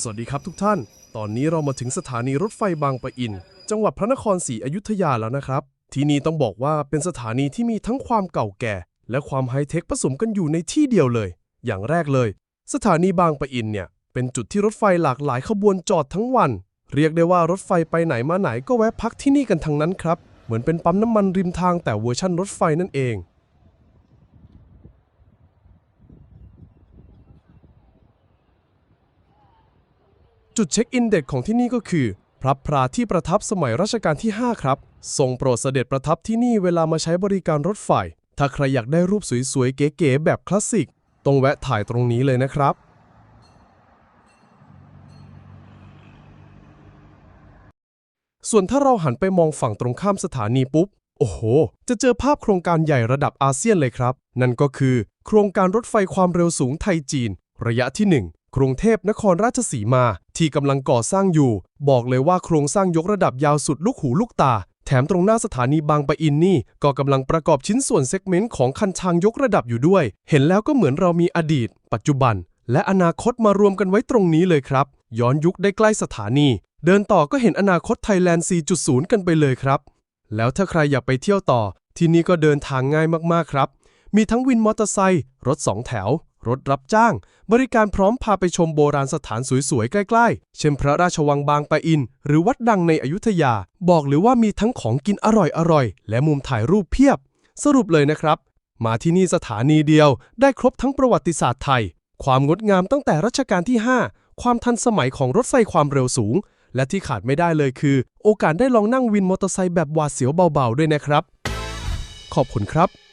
สวัสดีครับทุกท่าน ตอนนี้เรามาถึงสถานีรถไฟบางปะอิน จังหวัดพระนครศรีอยุธยาแล้วนะครับ ที่นี่ต้องบอกว่าเป็นสถานีที่มีทั้งความเก่าแก่ และความไฮเทคผสมกันอยู่ในที่เดียวเลย อย่างแรกเลย สถานีบางปะอินเนี่ย เป็นจุดที่รถไฟหลากหลายขบวนจอดทั้งวัน เรียกได้ว่ารถไฟไปไหนมาไหนก็แวะพักที่นี่กันทั้งนั้นครับ เหมือนเป็นปั๊มน้ำมันริมทางแต่เวอร์ชั่นรถไฟนั่นเอง จุดเช็คอินเด็ดของที่นี่ก็คือ พระพราที่ประทับสมัยรัชกาลที่ 5 ครับ ทรงโปรดเสด็จประทับที่นี่เวลามาใช้บริการรถไฟ ถ้าใครอยากได้รูปสวยๆ เก๋ๆ แบบคลาสสิก ต้องแวะถ่ายตรงนี้เลยนะครับ ส่วนถ้าเราหันไปมองฝั่งตรงข้ามสถานีปุ๊บ โอ้โห จะเจอภาพโครงการใหญ่ระดับอาเซียนเลยครับ นั่นก็คือ โครงการรถไฟความเร็วสูงไทยจีน ระยะที่ 1 กรุงเทพนครราชสีมา ที่กำลังก่อสร้างอยู่ บอกเลยว่าโครงสร้างยกระดับยาวสุดลูกหูลูกตา แถมตรงหน้าสถานีบางปะอินนี่ ก็กำลังประกอบชิ้นส่วนเซกเมนต์ของคันชางยกระดับอยู่ด้วย เห็นแล้วก็เหมือนเรามีอดีต ปัจจุบัน และอนาคตมารวมกันไว้ตรงนี้เลยครับ ย้อนยุคได้ใกล้สถานี เดินต่อก็เห็นอนาคตไทยแลนด์ 4.0 กันไปเลยครับ แล้วถ้าใครอยากไปเที่ยวต่อ ที่นี่ก็เดินทางง่ายมากๆครับ มีทั้งวินมอเตอร์ไซค์รถสองแถวรถรับจ้าง บริการพร้อมพาไปชมโบราณสถานสวยๆ ใกล้ๆ เช่นพระราชวังบางปะอิน หรือวัดดังในอยุธยา บอกเลยว่ามีทั้งของกินอร่อยๆ และมุมถ่ายรูปเพียบ สรุปเลยนะครับ มาที่นี่สถานีเดียว ได้ครบทั้งประวัติศาสตร์ไทย ความงดงามตั้งแต่รัชกาลที่ 5 ความทันสมัยของรถไฟความเร็วสูง และที่ขาดไม่ได้เลยคือ โอกาสได้ลองนั่งวินมอเตอร์ไซค์แบบหวาดเสียวเบาๆ ด้วยนะครับ ขอบคุณครับ